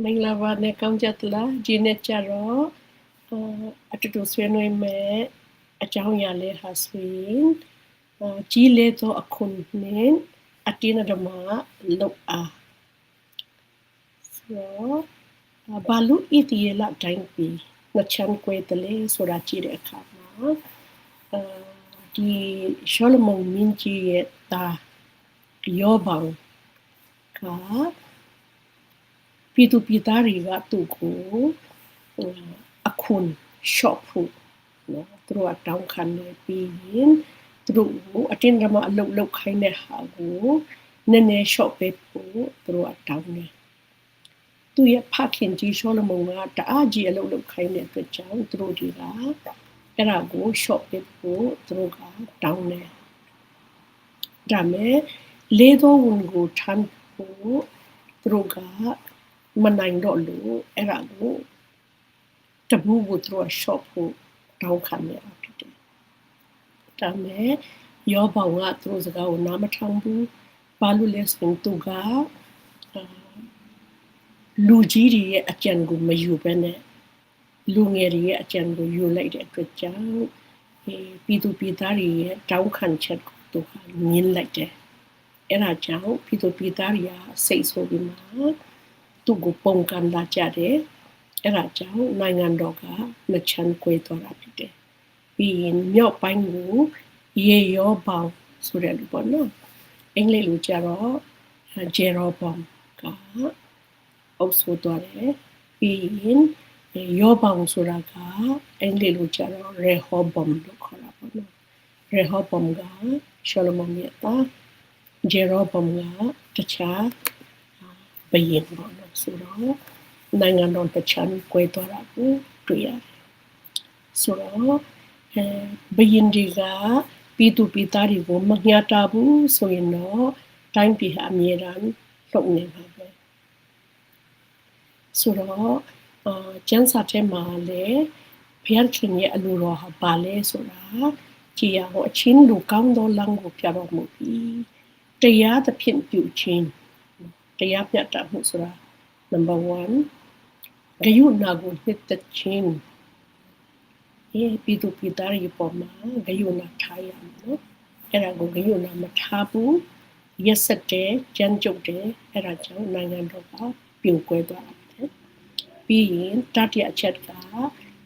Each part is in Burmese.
မင်္ဂလာပါနဲ့ကောင်းကြသလားဒီနေ့ကျတော့အာအတူတူဆွေးနွေးမယ်အကြောင်းအရာလေးဟာဆိုရင်အာကြီးလေသောအခုနဲ့အတင်းဓမ္မလောက်အားဆိုတော့ဘာလို့ဣတိယလတိုင်းပြီးနှချမ်းကွဲတယ်လေဆိုတာကြည့်တဲ့အခါမှာအာဒီရှောလမုန်မင်းကြီးရဲ့တာယောဘံက ပြည်သူပြည်သားတွေကသူ့ကိုအခုန်ရှော့ဖို့နော်သူတို့ကတောင်းခံနေပြီးရင်သူတို့အတင်းရမအလုတ်လုတ်ခိုင်းတဲ့ဟာကိုနည်းနည်းရှော့ပေးဖို့သူတို့ကတောင်းနေသူရဲ့ဖခင်ကြီးရှောလမုန်ကတအားကြီးအလုတ်လုတ်ခိုင်းတဲ့အတွက်ကြောင့်သူတို့တွေကအဲ့ဒါကိုရှော့ပေးဖို့သူတို့ကတောင်းနေဒါမဲ့လေးသောဝန်ကိုထမ်းဖို့သူတို့က မနိုင်တော့လို့အဲ့ဒါကိုတပူကိုသူတို့ရှော့ဖို့တောင်းခံရတာဖြစ်တယ်။ဒါမဲ့ယောဘောင်ကသူတို့စကားကိုနားမထောင်ဘူး။ဘာလို့လဲဆိုရင်သူကလူကြီးတွေရဲ့အကြံကိုမယူဘဲနဲ့လူငယ်တွေရဲ့အကြံကိုယူလိုက်တဲ့အတွက်ကြောင့်အဲပြည်သူပြည်သားတွေရဲ့တောင်းခံချက်ကိုသူကမြင်လိုက်တယ်။အဲ့ဒါကြောင့်ပြည်သူပြည်သားတွေကစိတ်ဆိုးပြီးမှ သူ့ကိုပုံကန်လာကြတယ်အဲ့ဒါကြောင့်နိုင်ငံတော်ကမချမ်းကွဲသွားတာဖြစ်တယ်ပြီးရင်မြောက်ပိုင်းကိုရေရောပေါင်ဆိုတဲ့လူပေါ့နော်အင်္ဂလိပ်လိုကြတော့ဂျေရောပေါင်ကအုပ်ဆိုသွားတယ်ပြီးရင်ရောပေါင်ဆိုတာကအင်္ဂလိပ်လိုကြတော့ရေဟောဘုံလို့ခေါ်တာပေါ့နော်ရေဟောဘုံကရှောလမုန်ရဲ့သားဂျေရောဘုံကတခြားဘယင်ပေါ့နော် ဆိုတော့နိုင်ငံတော်တချမ်းကွဲသွားတာကိုတွေ့ရတယ်ဆိုတော့အဲဘယင်ဒီကပြည်သူပြည်သားတွေကိုမညှတာဘူးဆိုရင်တော့တိုင်းပြည်ဟာအမြဲတမ်းလုံနေပါပဲဆိုတော့အာကျန်းစာထဲမှာလည်းဘုရားခင်ရဲ့အလိုတော်ဟာပါလဲဆိုတာကြည်ရဟောအချင်းလူကောင်းသောလမ်းကိုပြတော်မူပြီးတရားသဖြင့်ပြုခြင်းတရားပြတ်တာမှုဆိုတာ number 1ဂယုနာကိုနှစ်သက်ခြင်းအေးပြည်သူပြည်သားတွေပေါ်မှာဂယုနာထားရမယ်နော်အဲ့ဒါကိုဂယုနာမထားဘူးရက်ဆက်တယ်ကြမ်းကြုတ်တယ်အဲ့ဒါကြောင့်နိုင်ငံတော်ကပြိုကွဲသွားတယ်ပြီးရင်တတိယအချက်က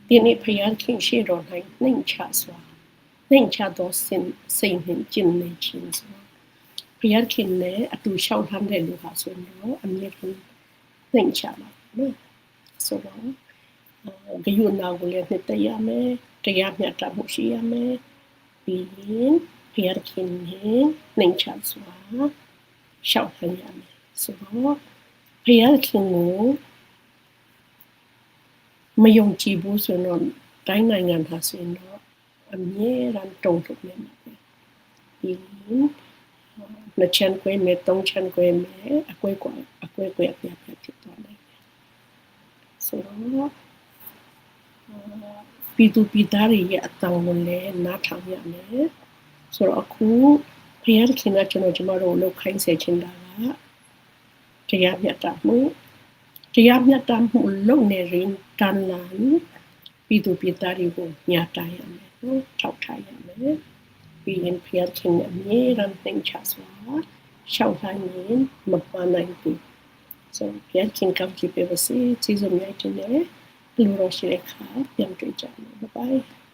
ဒီနေ့ဖယားခင်ရှိတော်၌နှိမ်ချစွာနှိမ်ချသောစင်စိတ်နှင့်ကျင့်နေခြင်းဆိုဖယားခင်နဲ့အတူလျှောက်လှမ်းတဲ့လူဟာဆိုတော့အမြဲတမ်း နှိမ်ချပါနော်ဆိုတော့ဂယုနာကိုလည်းနှစ်သက်ရမယ်တရားမျှတမှုရှိရမယ်ပြီးရင်ဘုရားခင်နဲ့နှိမ်ချစွာရှောက်လှမ်းရမယ်ဆိုတော့ဘုရားခင်ကိုမယုံကြည်ဘူးဆိုတော့တိုင်းနိုင်ငံဟာဆိုရင်တော့အမြဲတမ်းတုံ့ထုတ်နေမှာပဲပြီးနှစ်ချမ်းခွဲမယ်သုံးချမ်းခွဲမယ်အကွဲကွာအကွဲကွဲအပြတ်ပြတ်ဖြစ်သွားတယ် ဆိုတော့ပြည်သူပြည်သားတွေရဲ့အတောင်ကိုလည်းနားထောင်ရမယ်ဆိုတော့အခုဘုရားခင်ကကျွန်တော်ကျမတို့လှုပ်ခိုင်းစေချင်တာကတရားမြတ်တာမှုတရားမြတ်တာမှုလုံနေရင်တန်လာပြည်သူပြည်သားတွေကိုညာတာရမယ်နော်ထောက်ထားရမယ်ပြီးရင်ဘုရားခင်အမြဲတမ်းသင်ချစွာရှောက်တိုင်းရင်မပါနိုင်ဘူး ဆိုဘုရားခင်ကောင်းချီးပေးပါစေကျေးဇူးများတင်တယ်လူတော်ရှိတဲ့အခါပြန်တွေ့ကြမယ် bye bye